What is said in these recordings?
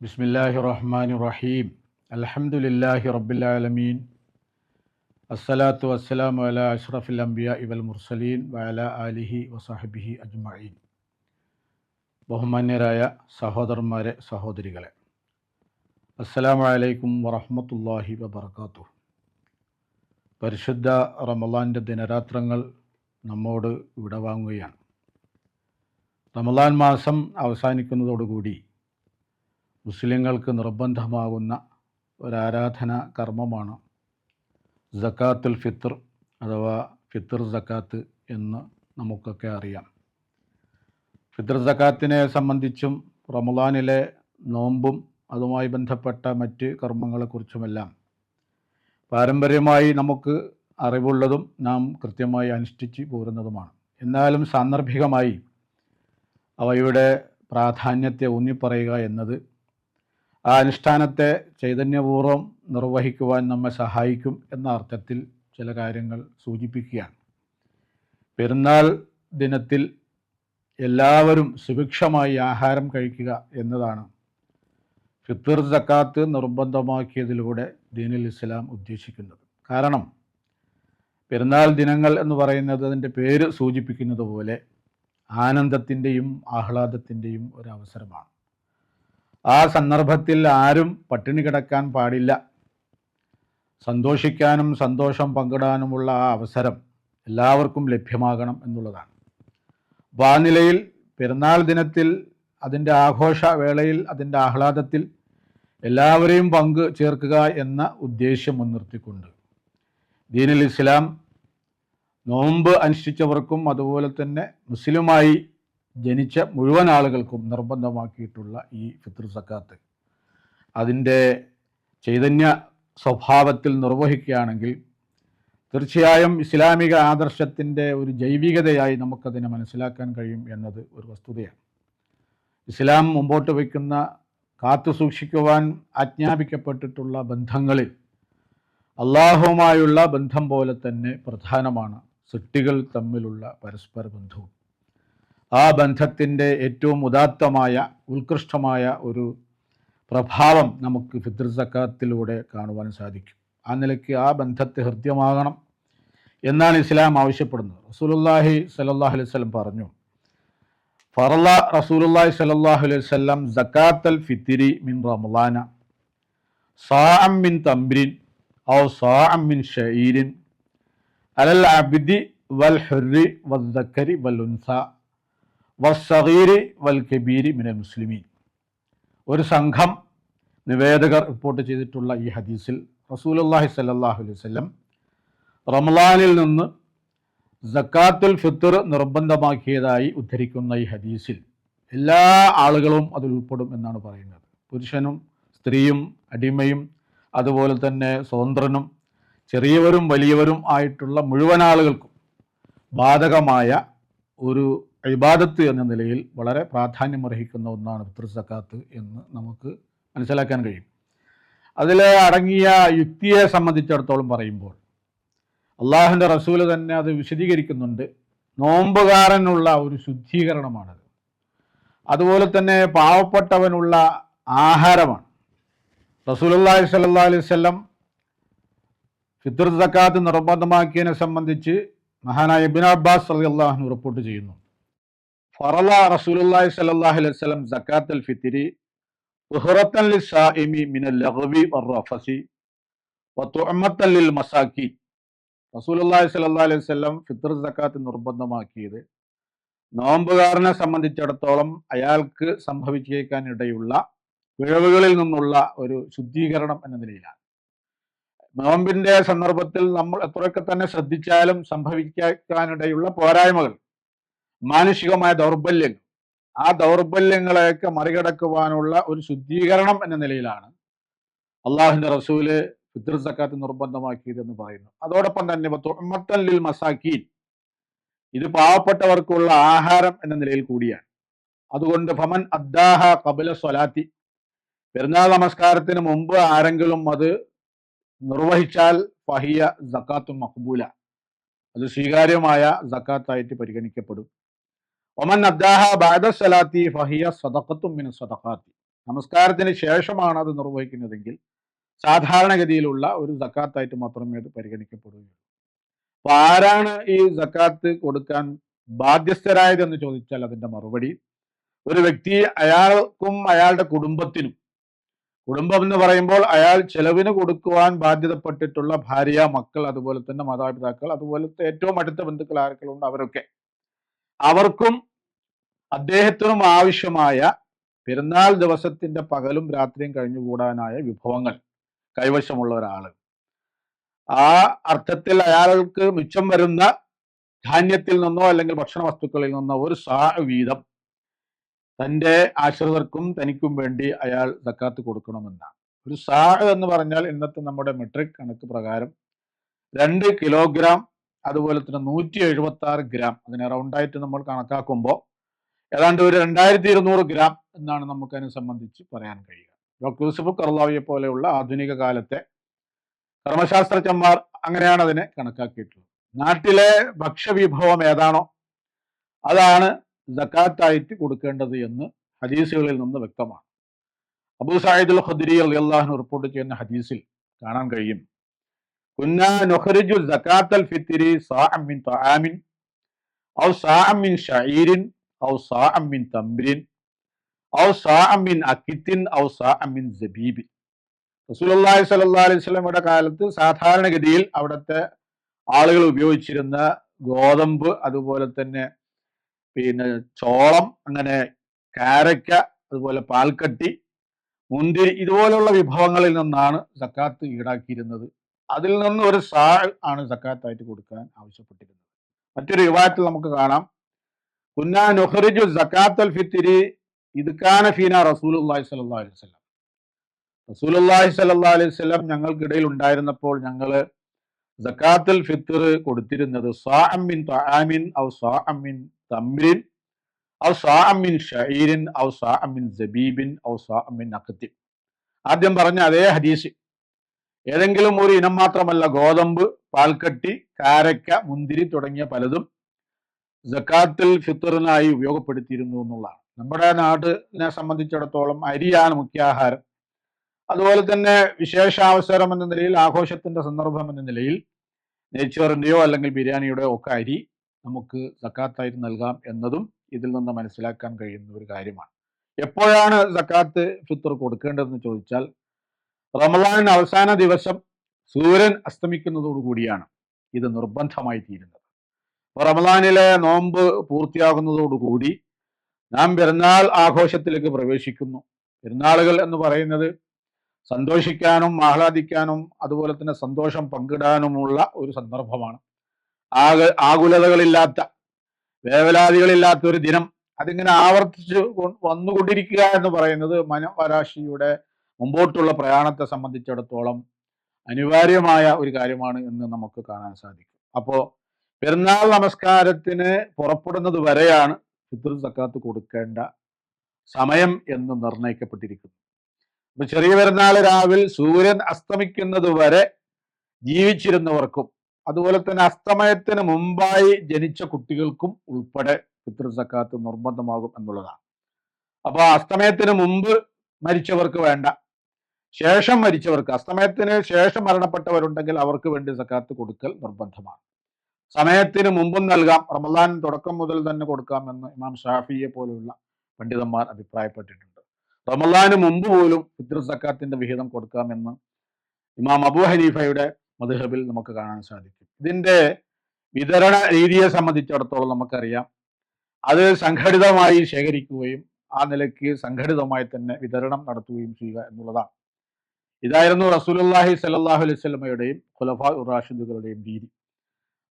ബിസ്മില്ലാഹി റഹ്മാൻ റഹീം അൽഹംദുലില്ലാഹി റബ്ബിലാലമീൻ. അസ്സലാത്തു വസ്സലാം അല അഷ്റഫിൽ അംബിയ ഇവൽ മുർസലീൻ വഅല ആലിഹി വസഹബിഹി അജ്മഈൻ. ബഹുമാന്യരായ സഹോദരന്മാരെ സഹോദരികളെ അസ്സലാമു അലൈക്കും വറഹമത്തല്ലാഹി വബർക്കാത്തു പരിശുദ്ധ റമലാന്റെ ദിനരാത്രങ്ങൾ നമ്മോട് വിടവാങ്ങുകയാണ്. റമലാൻ മാസം അവസാനിക്കുന്നതോടുകൂടി മുസ്ലിങ്ങൾക്ക് നിർബന്ധമാകുന്ന ഒരാരാധന കർമ്മമാണ് ജക്കാത്തുൽ ഫിത്തർ അഥവാ ഫിത്തർ ജക്കാത്ത് എന്ന് നമുക്കൊക്കെ അറിയാം. ഫിത്തർ ജക്കാത്തിനെ സംബന്ധിച്ചും റമദാനിലെ നോമ്പും അതുമായി ബന്ധപ്പെട്ട മറ്റ് കർമ്മങ്ങളെക്കുറിച്ചുമെല്ലാം പാരമ്പര്യമായി നമുക്ക് അറിവുള്ളതും നാം കൃത്യമായി അനുഷ്ഠിച്ച് പോരുന്നതുമാണ്. എന്നാലും സാന്ദർഭികമായി അവയുടെ പ്രാധാന്യത്തെ ഊന്നിപ്പറയുക എന്നത് ആ അനുഷ്ഠാനത്തെ ചൈതന്യപൂർവം നിർവഹിക്കുവാൻ നമ്മെ സഹായിക്കും എന്ന അർത്ഥത്തിൽ ചില കാര്യങ്ങൾ സൂചിപ്പിക്കുകയാണ്. പെരുന്നാൾ ദിനത്തിൽ എല്ലാവരും സുഭിക്ഷമായി ആഹാരം കഴിക്കുക എന്നതാണ്. ഫിത്തർ സക്കാത്ത് നിർബന്ധമാക്കിയതിലൂടെ ദീനുൽ ഇസ്ലാം ഉദ്ദേശിക്കുന്നത്. കാരണം പെരുന്നാൾ ദിനങ്ങൾ എന്ന് പറയുന്നത് അതിന്റെ പേര് സൂചിപ്പിക്കുന്നത് പോലെ ആനന്ദത്തിന്റെയും ആഹ്ലാദത്തിന്റെയും ഒരവസരമാണ് ആ സന്ദർഭത്തിൽ ആരും പട്ടിണി കിടക്കാൻ പാടില്ല. സന്തോഷിക്കാനും സന്തോഷം പങ്കിടാനുമുള്ള ആ അവസരം എല്ലാവർക്കും ലഭ്യമാകണം എന്നുള്ളതാണ്. അപ്പോൾ ആ നിലയിൽ പെരുന്നാൾ ദിനത്തിൽ അതിന്റെ ആഘോഷ വേളയിൽ അതിന്റെ ആഹ്ലാദത്തിൽ എല്ലാവരെയും പങ്ക് ചേർക്കുക എന്ന ഉദ്ദേശ്യം മുൻനിർത്തിക്കൊണ്ട് ദീനുൽ ഇസ്ലാം നോമ്പ് അനുഷ്ഠിച്ചവർക്കും അതുപോലെ തന്നെ മുസ്ലിമായി ജനിച്ച മുഴുവൻ ആളുകൾക്കും നിർബന്ധമാക്കിയിട്ടുള്ള ഈ ഫിത്ർ സക്കാത്ത്. അതിന്റെ ചൈതന്യ സ്വഭാവത്തിൽ നിർവഹിക്കുകയാണെങ്കിൽ തീർച്ചയായും ഇസ്ലാമിക ആദർശത്തിന്റെ ഒരു ജൈവികതയായി നമുക്കതിനെ മനസ്സിലാക്കാൻ കഴിയും എന്നത് ഒരു വസ്തുതയാണ്. ഇസ്ലാം മുമ്പോട്ട് വയ്ക്കുന്ന കാത്തു സൂക്ഷിക്കുവാൻ ആജ്ഞാപിക്കപ്പെട്ടിട്ടുള്ള ബന്ധങ്ങളിൽ അള്ളാഹുമായുള്ള ബന്ധം പോലെ തന്നെ പ്രധാനമാണ് സൃഷ്ടികൾ തമ്മിലുള്ള പരസ്പര ബന്ധവും ആ ബന്ധത്തിന്റെ ഏറ്റവും ഉദാത്തമായ ഉത്കൃഷ്ടമായ ഒരു പ്രഭാവം നമുക്ക് ഫിത്ർ സക്കാത്തിലൂടെ കാണുവാൻ സാധിക്കും. ആ നിലയ്ക്ക് ആ ബന്ധത്തെ ഹൃദ്യമാകണം എന്നാണ് ഇസ്ലാം ആവശ്യപ്പെടുന്നത്. റസൂലുല്ലാഹി സലല്ലാഹു അലൈഹി സ്വലം പറഞ്ഞു ഫറല റസൂലുല്ലാഹി സലല്ലാഹു അലൈഹി സ്വലം സക്കാത്തൽ ഫിത്തിരി മിൻ റമലാന സാഅം മിൻ തംബ്രിൻ ഔ സാഅം മിൻ ഷീരിൻ അലൽ അബ്ദി വൽ ഹുറി വൽ വൽ ഉൻസ. വസ്സഗീരി വൽ കബീരി മിനൽ മുസ്ലിമീൻ. ഒരു സംഘം നിവേദകർ റിപ്പോർട്ട് ചെയ്തിട്ടുള്ള ഈ ഹദീസിൽ റസൂലുല്ലാഹി സല്ലാഹു അലൈഹി വല്ലം റംലാനിൽ നിന്ന് ജക്കാത്തുൽ ഫിത്തർ നിർബന്ധമാക്കിയതായി ഉദ്ധരിക്കുന്ന ഈ ഹദീസിൽ എല്ലാ ആളുകളും അതിൽ ഉൾപ്പെടും എന്നാണ് പറയുന്നത്. പുരുഷനും സ്ത്രീയും അടിമയും അതുപോലെ തന്നെ സ്വതന്ത്രനും ചെറിയവരും വലിയവരും ആയിട്ടുള്ള മുഴുവൻ ആളുകൾക്കും ബാധകമായ ഒരു ഇബാദത്ത് എന്ന നിലയിൽ വളരെ പ്രാധാന്യം അർഹിക്കുന്ന ഒന്നാണ് ഫിത്ർ സക്കാത്ത് എന്ന് നമുക്ക് മനസ്സിലാക്കാൻ കഴിയും. അതിൽ അടങ്ങിയ യുക്തിയെ സംബന്ധിച്ചിടത്തോളം പറയുമ്പോൾ അള്ളാഹുന്റെ റസൂൽ തന്നെ അത് വിശദീകരിക്കുന്നുണ്ട്. നോമ്പുകാരനുള്ള ഒരു ശുദ്ധീകരണമാണത്. അതുപോലെ തന്നെ പാവപ്പെട്ടവനുള്ള ആഹാരമാണ്. റസൂലി സല്ലാ അലൈഹി സ്വല്ലം ഫിത്ർ സക്കാത്ത് നിർബന്ധമാക്കിയതിനെ സംബന്ധിച്ച് മഹാനായ ഇബിൻ അബ്ബാസ് അലി അള്ളാഹു റിപ്പോർട്ട് ചെയ്യുന്നു. ഫറല റസൂലുല്ലാഹി സ്വല്ലല്ലാഹു അലൈഹി വസല്ലം സക്കാത്തുൽ ഫിത്രി ഉഹ്റത്തൻ ലിസ്സായിമി മിനൽ ലഗ്വി വറഫസി വതുഅമത്തൻ ലിൽ മസാക്കി. റസൂലുള്ളാഹി സ്വല്ലല്ലാഹു അലൈഹി വസല്ലം ഫിത്ർ സക്കാത്ത് നിർബന്ധമാക്കിയത്. നോമ്പുകാരനെ സംബന്ധിച്ചിടത്തോളം അയാൾക്ക് സംഭവിച്ചേക്കാൻ ഇടയുള്ള പിഴവുകളിൽ നിന്നുള്ള ഒരു ശുദ്ധീകരണം എന്ന നിലയിലാണ്. നോമ്പിന്റെ സന്ദർഭത്തിൽ നമ്മൾ എത്രയൊക്കെ തന്നെ ശ്രദ്ധിച്ചാലും സംഭവിക്കാനിടയുള്ള പോരായ്മകൾ മാനുഷികമായ ദൗർബല്യങ്ങൾ. ആ ദൗർബല്യങ്ങളെയൊക്കെ മറികടക്കുവാനുള്ള ഒരു ശുദ്ധീകരണം എന്ന നിലയിലാണ് അള്ളാഹുവിന്റെ റസൂൽ ഫിത്ർ സക്കാത്ത് നിർബന്ധമാക്കിയതെന്ന് പറയുന്നു അതോടൊപ്പം തന്നെ ലിൽ മസാക്കീൻ. ഇത് പാവപ്പെട്ടവർക്കുള്ള ആഹാരം എന്ന നിലയിൽ കൂടിയാണ്. അതുകൊണ്ട് ഫമൻ അദ്ദാഹ കപില സ്വലാത്തി. പെരുന്നാൾ നമസ്കാരത്തിന് മുമ്പ് ആരെങ്കിലും അത് നിർവഹിച്ചാൽ ഫഹിയ സക്കാത്തു മഖബൂല അത് സ്വീകാര്യമായ സക്കാത്തായിട്ട് പരിഗണിക്കപ്പെടും. നമസ്കാരത്തിന് ശേഷമാണ് അത് നിർവഹിക്കുന്നതെങ്കിൽ സാധാരണഗതിയിലുള്ള ഒരു സക്കാത്തായിട്ട് മാത്രമേ അത് പരിഗണിക്കപ്പെടുകയുള്ളൂ. അപ്പൊ ആരാണ് ഈ സക്കാത്ത് കൊടുക്കാൻ ബാധ്യസ്ഥരായതെന്ന് ചോദിച്ചാൽ അതിന്റെ മറുപടി ഒരു വ്യക്തി അയാൾക്കും അയാളുടെ കുടുംബത്തിനും. കുടുംബം എന്ന് പറയുമ്പോൾ അയാൾ ചെലവിന് കൊടുക്കുവാൻ ബാധ്യതപ്പെട്ടിട്ടുള്ള ഭാര്യ മക്കൾ അതുപോലെ തന്നെ മാതാപിതാക്കൾ അതുപോലത്തെ ഏറ്റവും അടുത്ത ബന്ധുക്കൾ ആരൊക്കെയുണ്ട്? അവരൊക്കെ. അവർക്കും അദ്ദേഹത്തിനും ആവശ്യമായ പെരുന്നാൾ ദിവസത്തിന്റെ പകലും രാത്രിയും കഴിഞ്ഞുകൂടാനായ വിഭവങ്ങൾ കൈവശമുള്ള ഒരാൾ. ആ അർത്ഥത്തിൽ അയാൾക്ക് മിച്ചം വരുന്ന ധാന്യത്തിൽ നിന്നോ അല്ലെങ്കിൽ ഭക്ഷണ വസ്തുക്കളിൽ നിന്നോ ഒരു സാ വീതം തന്റെ ആശ്രിതർക്കും തനിക്കും വേണ്ടി അയാൾ സക്കാത്ത് കൊടുക്കണമെന്നാണ്. ഒരു സാ എന്ന് പറഞ്ഞാൽ ഇന്നത്തെ നമ്മുടെ മെട്രിക് കണക്ക് പ്രകാരം രണ്ട് കിലോഗ്രാം അതുപോലെ തന്നെ നൂറ്റി എഴുപത്തി ആറ് ഗ്രാം. അതിനെ റൗണ്ടായിട്ട് നമ്മൾ കണക്കാക്കുമ്പോൾ ഏതാണ്ട് ഒരു രണ്ടായിരത്തി ഇരുന്നൂറ് ഗ്രാം എന്നാണ് നമുക്കതിനെ സംബന്ധിച്ച് പറയാൻ കഴിയുക. ഡോക്ടർ യൂസഫ് കർലാവിയെ പോലെയുള്ള ആധുനിക കാലത്തെ കർമ്മശാസ്ത്രജ്ഞന്മാർ അങ്ങനെയാണ് അതിനെ കണക്കാക്കിയിട്ടുള്ളത്. നാട്ടിലെ ഭക്ഷ്യവിഭവം ഏതാണോ അതാണ് ജക്കാത്തായിട്ട് കൊടുക്കേണ്ടത് എന്ന് ഹദീസുകളിൽ നിന്ന് വ്യക്തമാണ്. അബൂ സായിദുൽ ഖദ്രി അള്ളാഹു റിപ്പോർട്ട് ചെയ്യുന്ന ഹദീസിൽ കാണാൻ കഴിയും. കുന്നാ നുഖറിജു സക്കാത്തൽ ഫിത്തിരി സാഅം മിൻ തആമിൻ ഔ സാഅം മിൻ ഷഈരിൻ ഔ കാലത്ത് സാധാരണഗതിയിൽ അവിടുത്തെ ആളുകൾ ഉപയോഗിച്ചിരുന്ന ഗോതമ്പ് അതുപോലെ തന്നെ പിന്നെ ചോളം അങ്ങനെ കാരക്ക അതുപോലെ പാൽക്കട്ടി മുന്തിരി ഇതുപോലുള്ള വിഭവങ്ങളിൽ നിന്നാണ് സക്കാത്ത് ഈടാക്കിയിരുന്നത്. അതിൽ നിന്ന് ഒരു സാ ആണ് സക്കാത്തായിട്ട് കൊടുക്കാൻ ആവശ്യപ്പെട്ടിരുന്നത്. മറ്റൊരു വിവാഹത്തിൽ നമുക്ക് കാണാം. കുന്നാ നുഹറിജു സക്കാത്തൽ ഫിത്തിരി ഇദ്ക്കാന ഫീന റസൂലുള്ളാഹി സ്വല്ലല്ലാഹു അലൈഹി അലൈഹി ഞങ്ങൾക്കിടയിൽ ഉണ്ടായിരുന്നപ്പോൾ ഞങ്ങൾ സക്കാത്തുൽ ഫിത്തർ കൊടുത്തിരുന്നത് ഔ ഔ ഷഈരിൻ ഔ ഔ ആദ്യം പറഞ്ഞ അതേ ഹദീസ്. ഏതെങ്കിലും ഒരു ഇനം മാത്രമല്ല ഗോതമ്പ് പാൽക്കട്ടി കാരക്ക മുന്തിരി തുടങ്ങിയ പലതും ജക്കാത്തിൽ ഫിത്തറിനായി ഉപയോഗപ്പെടുത്തിയിരുന്നു എന്നുള്ളതാണ്. നമ്മുടെ നാടിനെ സംബന്ധിച്ചിടത്തോളം അരിയാണ് മുഖ്യാഹാരം. അതുപോലെ തന്നെ വിശേഷാവസരം എന്ന നിലയിൽ ആഘോഷത്തിന്റെ സന്ദർഭം എന്ന നിലയിൽ നെയ്ച്ചോറിന്റെയോ അല്ലെങ്കിൽ ബിരിയാണിയുടെയോ ഒക്കെ അരി നമുക്ക് സക്കാത്തായി നൽകാം എന്നതും ഇതിൽ നിന്ന് മനസ്സിലാക്കാൻ കഴിയുന്ന ഒരു കാര്യമാണ്. എപ്പോഴാണ് സക്കാത്ത് ഫിത്തർ കൊടുക്കേണ്ടതെന്ന് ചോദിച്ചാൽ റമദാൻ അവസാന ദിവസം സൂര്യൻ അസ്തമിക്കുന്നതോടുകൂടിയാണ്. ഇത് നിർബന്ധമായി തീരുന്നത്. റമദാനിലെ നോമ്പ് പൂർത്തിയാകുന്നതോടുകൂടി നാം പെരുന്നാൾ ആഘോഷത്തിലേക്ക് പ്രവേശിക്കുന്നു. പെരുന്നാളുകൾ എന്ന് പറയുന്നത് സന്തോഷിക്കാനും ആഹ്ലാദിക്കാനും അതുപോലെ തന്നെ സന്തോഷം പങ്കിടാനുമുള്ള ഒരു സന്ദർഭമാണ്. ആക ആകുലതകളില്ലാത്ത വേവലാതികളില്ലാത്ത ഒരു ദിനം അതിങ്ങനെ ആവർത്തിച്ച് വന്നുകൊണ്ടിരിക്കുക എന്ന് പറയുന്നത് മനവരാശിയുടെ മുമ്പോട്ടുള്ള പ്രയാണത്തെ സംബന്ധിച്ചിടത്തോളം അനിവാര്യമായ ഒരു കാര്യമാണ് എന്ന് നമുക്ക് കാണാൻ സാധിക്കും. അപ്പോൾ പെരുന്നാൾ നമസ്കാരത്തിന് പുറപ്പെടുന്നത് വരെയാണ് ഫിത്തർ സക്കാത്ത് കൊടുക്കേണ്ട സമയം എന്ന് നിർണയിക്കപ്പെട്ടിരിക്കുന്നു അപ്പൊ ചെറിയ പെരുന്നാൾ രാവിൽ സൂര്യൻ അസ്തമിക്കുന്നത് വരെ ജീവിച്ചിരുന്നവർക്കും അതുപോലെ തന്നെ അസ്തമയത്തിന് മുമ്പായി ജനിച്ച കുട്ടികൾക്കും ഉൾപ്പെടെ ഫിത്തർ സക്കാത്ത് നിർബന്ധമാകും എന്നുള്ളതാണ്. അപ്പോൾ അസ്തമയത്തിന് മുമ്പ് മരിച്ചവർക്ക് വേണ്ട ശേഷം മരിച്ചവർക്ക് അസ്തമയത്തിന് ശേഷം മരണപ്പെട്ടവരുണ്ടെങ്കിൽ അവർക്ക് വേണ്ടി സക്കാത്ത് കൊടുക്കൽ നിർബന്ധമാണ്. സമയത്തിന് മുമ്പും നൽകാം. റമദാൻ തുടക്കം മുതൽ തന്നെ കൊടുക്കാമെന്ന് ഇമാം ഷാഫിയെ പോലെയുള്ള പണ്ഡിതന്മാർ അഭിപ്രായപ്പെട്ടിട്ടുണ്ട്. റമദാന് മുമ്പ് പോലും ഫിത്ർ സക്കാത്തിന്റെ വിഹിതം കൊടുക്കാമെന്ന് ഇമാം അബു ഹനീഫയുടെ മധുഹബിൽ നമുക്ക് കാണാൻ സാധിക്കും. ഇതിന്റെ വിതരണ രീതിയെ സംബന്ധിച്ചിടത്തോളം നമുക്കറിയാം. അത് സംഘടിതമായി ശേഖരിക്കുകയും ആ നിലയ്ക്ക് സംഘടിതമായി തന്നെ വിതരണം നടത്തുകയും ചെയ്യുക എന്നുള്ളതാണ്. ഇതായിരുന്നു റസൂലുല്ലാഹി സല്ലാഹു അലൈഹി സ്വലമയുടെയും ഖുലഫ ഉറാഷിദുകളുടെയും രീതി.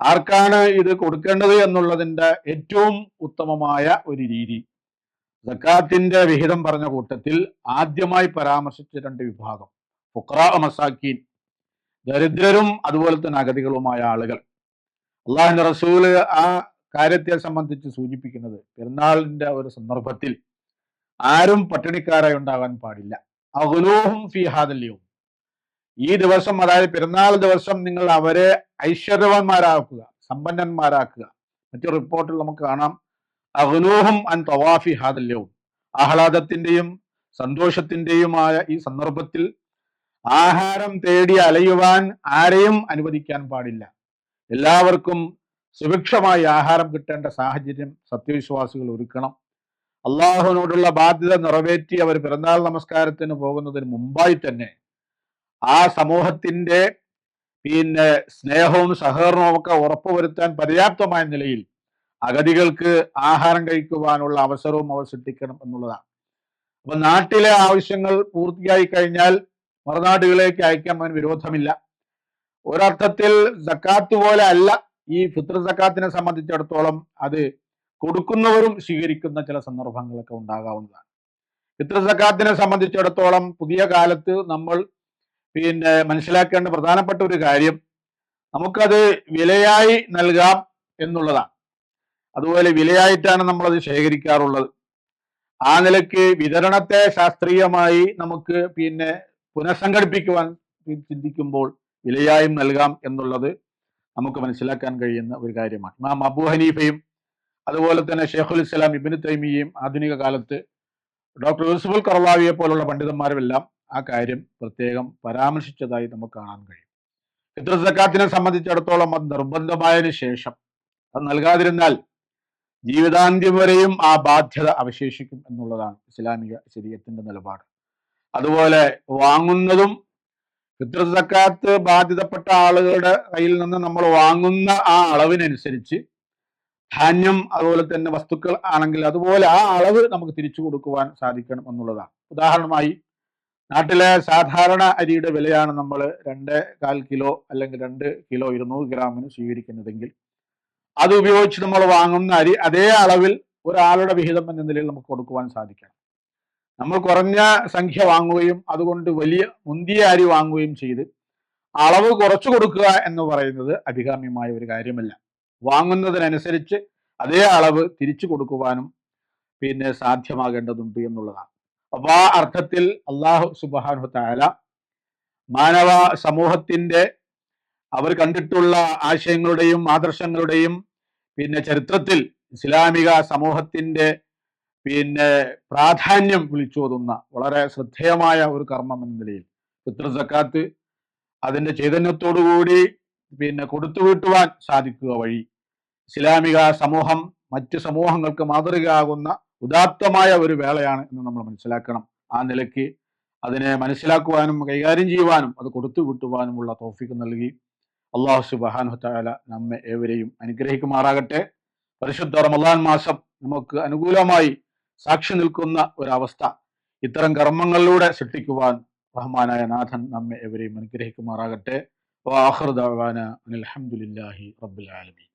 ആർക്കാണ് ഇത് കൊടുക്കേണ്ടത് എന്നുള്ളതിന്റെ ഏറ്റവും ഉത്തമമായ ഒരു രീതി. സക്കാത്തിന്റെ വിഹിതം പറഞ്ഞ കൂട്ടത്തിൽ ആദ്യമായി പരാമർശിച്ച രണ്ട് വിഭാഗം ഫുക്ര മസാക്കീൻ ദരിദ്രരും അതുപോലെ തന്നെ അഗതികളുമായ ആളുകൾ. അള്ളാഹിന്റെ റസൂൽ ആ കാര്യത്തെ സംബന്ധിച്ച് സൂചിപ്പിക്കുന്നത് പെരുന്നാളിന്റെ ഒരു സന്ദർഭത്തിൽ ആരും പട്ടിണിക്കാരായി ഉണ്ടാകാൻ പാടില്ല. അഹുലൂഹും ഫിഹാദല്യവും ഈ ദിവസം അതായത് പെരുന്നാൾ ദിവസം നിങ്ങൾ അവരെ ഐശ്വര്യവാന്മാരാക്കുക സമ്പന്നന്മാരാക്കുക. മറ്റു റിപ്പോർട്ടിൽ നമുക്ക് കാണാം. അഹ്ലോഹം അൻ തവാഫി ഹാദല്യവും ആഹ്ലാദത്തിന്റെയും സന്തോഷത്തിന്റെയുമായ ഈ സന്ദർഭത്തിൽ ആഹാരം തേടി അലയുവാൻ ആരെയും അനുവദിക്കാൻ പാടില്ല. എല്ലാവർക്കും സുഭിക്ഷമായി ആഹാരം കിട്ടേണ്ട സാഹചര്യം സത്യവിശ്വാസികൾ ഒരുക്കണം. അള്ളാഹുവിനോടുള്ള ബാധ്യത നിറവേറ്റി അവർ പിറന്നാൾ നമസ്കാരത്തിന് പോകുന്നതിന് മുമ്പായി തന്നെ ആ സമൂഹത്തിന്റെ പിന്നെ സ്നേഹവും സഹകരണവും ഒക്കെ ഉറപ്പുവരുത്താൻ പര്യാപ്തമായ നിലയിൽ അഗതികൾക്ക് ആഹാരം കഴിക്കുവാനുള്ള അവസരവും അവർ സൃഷ്ടിക്കണം എന്നുള്ളതാണ്. അപ്പൊ നാട്ടിലെ ആവശ്യങ്ങൾ പൂർത്തിയായി കഴിഞ്ഞാൽ മറുനാടുകളിലേക്ക് അയക്കാൻ അവൻ വിരോധമില്ല. ഒരർത്ഥത്തിൽ സക്കാത്ത് പോലെ അല്ല ഈ ഫിത്ര സക്കാത്തിനെ സംബന്ധിച്ചിടത്തോളം അത് കൊടുക്കുന്നവരും സ്വീകരിക്കുന്ന ചില സന്ദർഭങ്ങളൊക്കെ ഉണ്ടാകാവുന്നതാണ്. ഫിത്ര സക്കാത്തിനെ സംബന്ധിച്ചിടത്തോളം പുതിയ കാലത്ത് നമ്മൾ പിന്നെ മനസ്സിലാക്കേണ്ട പ്രധാനപ്പെട്ട ഒരു കാര്യം നമുക്കത് വിലയായി നൽകാം എന്നുള്ളതാണ്. അതുപോലെ വിലയായിട്ടാണ് നമ്മളത് ശേഖരിക്കാറുള്ളത്. ആ നിലയ്ക്ക് വിതരണത്തെ ശാസ്ത്രീയമായി നമുക്ക് പിന്നെ പുനഃസംഘടിപ്പിക്കുവാൻ ചിന്തിക്കുമ്പോൾ വിലയായും നൽകാം എന്നുള്ളത് നമുക്ക് മനസ്സിലാക്കാൻ കഴിയുന്ന ഒരു കാര്യമാണ്. ഇമാം അബു ഹനീഫയും അതുപോലെ തന്നെ ഷെയ്ഖുൽ ഇസ്ലാം ഇബിന് തൈമിയും ആധുനിക കാലത്ത് ഡോക്ടർ യൂസുഫുൽ കറവാവിയെ പോലുള്ള പണ്ഡിതന്മാരുമെല്ലാം ആ കാര്യം പ്രത്യേകം പരാമർശിച്ചതായി നമുക്ക് കാണാൻ കഴിയും. ഫിത്ര സക്കാത്തിനെ സംബന്ധിച്ചിടത്തോളം അത് നിർബന്ധമായതിനു ശേഷം അത് നൽകാതിരുന്നാൽ ജീവിതാന്ത്യം വരെയും ആ ബാധ്യത അവശേഷിക്കും എന്നുള്ളതാണ് ഇസ്ലാമിക ശരീരത്തിന്റെ നിലപാട്. അതുപോലെ വാങ്ങുന്നതും ഫിത്ര സക്കാത്ത് ബാധ്യതപ്പെട്ട ആളുകളുടെ കയ്യിൽ നിന്ന് നമ്മൾ വാങ്ങുന്ന ആ അളവിനനുസരിച്ച് ധാന്യം അതുപോലെ തന്നെ വസ്തുക്കൾ ആണെങ്കിൽ അതുപോലെ ആ അളവ് നമുക്ക് തിരിച്ചു കൊടുക്കുവാൻ സാധിക്കണം എന്നുള്ളതാണ്. ഉദാഹരണമായി നാട്ടിലെ സാധാരണ അരിയുടെ വിലയാണ് നമ്മൾ രണ്ട് കാൽ കിലോ അല്ലെങ്കിൽ രണ്ട് കിലോ ഇരുന്നൂറ് ഗ്രാമിന് സ്വീകരിക്കുന്നതെങ്കിൽ അത് ഉപയോഗിച്ച് നമ്മൾ വാങ്ങുന്ന അരി അതേ അളവിൽ ഒരാളുടെ വിഹിതം എന്ന നിലയിൽ നമുക്ക് കൊടുക്കുവാൻ സാധിക്കണം. നമ്മൾ കുറഞ്ഞ സംഖ്യ വാങ്ങുകയും അതുകൊണ്ട് വലിയ മുന്തിയ അരി വാങ്ങുകയും ചെയ്ത് അളവ് കുറച്ചു കൊടുക്കുക എന്ന് പറയുന്നത് അഭികാമ്യമായ ഒരു കാര്യമല്ല. വാങ്ങുന്നതിനനുസരിച്ച് അതേ അളവ് തിരിച്ചു കൊടുക്കുവാനും പിന്നെ സാധ്യമാകേണ്ടതുണ്ട് എന്നുള്ളതാണ്. അപ്പൊ ആ അർത്ഥത്തിൽ അള്ളാഹു സുബാനു താല മാനവ സമൂഹത്തിന്റെ അവർ കണ്ടിട്ടുള്ള ആശയങ്ങളുടെയും ആദർശങ്ങളുടെയും പിന്നെ ചരിത്രത്തിൽ ഇസ്ലാമിക സമൂഹത്തിന്റെ പിന്നെ പ്രാധാന്യം വിളിച്ചോതുന്ന വളരെ ശ്രദ്ധേയമായ ഒരു കർമ്മം എന്ന നിലയിൽ. ഫിത്ര സക്കാത്ത് അതിന്റെ ചൈതന്യത്തോടുകൂടി പിന്നെ കൊടുത്തുവിട്ടുവാൻ സാധിക്കുക വഴി. ഇസ്ലാമിക സമൂഹം മറ്റ് സമൂഹങ്ങൾക്ക് മാതൃകയാകുന്ന ഉദാത്തമായ ഒരു വേളയാണ് എന്ന് നമ്മൾ മനസ്സിലാക്കണം. ആ നിലയ്ക്ക് അതിനെ മനസ്സിലാക്കുവാനും കൈകാര്യം ചെയ്യുവാനും അത് കൊടുത്തു വിട്ടുവാനുമുള്ള തോഫിക്ക് നൽകി. അള്ളാഹു സുബാനു താല നമ്മെ ഏവരെയും അനുഗ്രഹിക്കുമാറാകട്ടെ. പരിശുദ്ധ റമദാൻ മാസം നമുക്ക് അനുകൂലമായി സാക്ഷി നിൽക്കുന്ന ഒരവസ്ഥ. ഇത്തരം കർമ്മങ്ങളിലൂടെ സൃഷ്ടിക്കുവാൻ റഹ്മാനായ നാഥൻ നമ്മെ എവരെയും അനുഗ്രഹിക്കുമാറാകട്ടെ. വാഹൃദാന ആലമീൻ.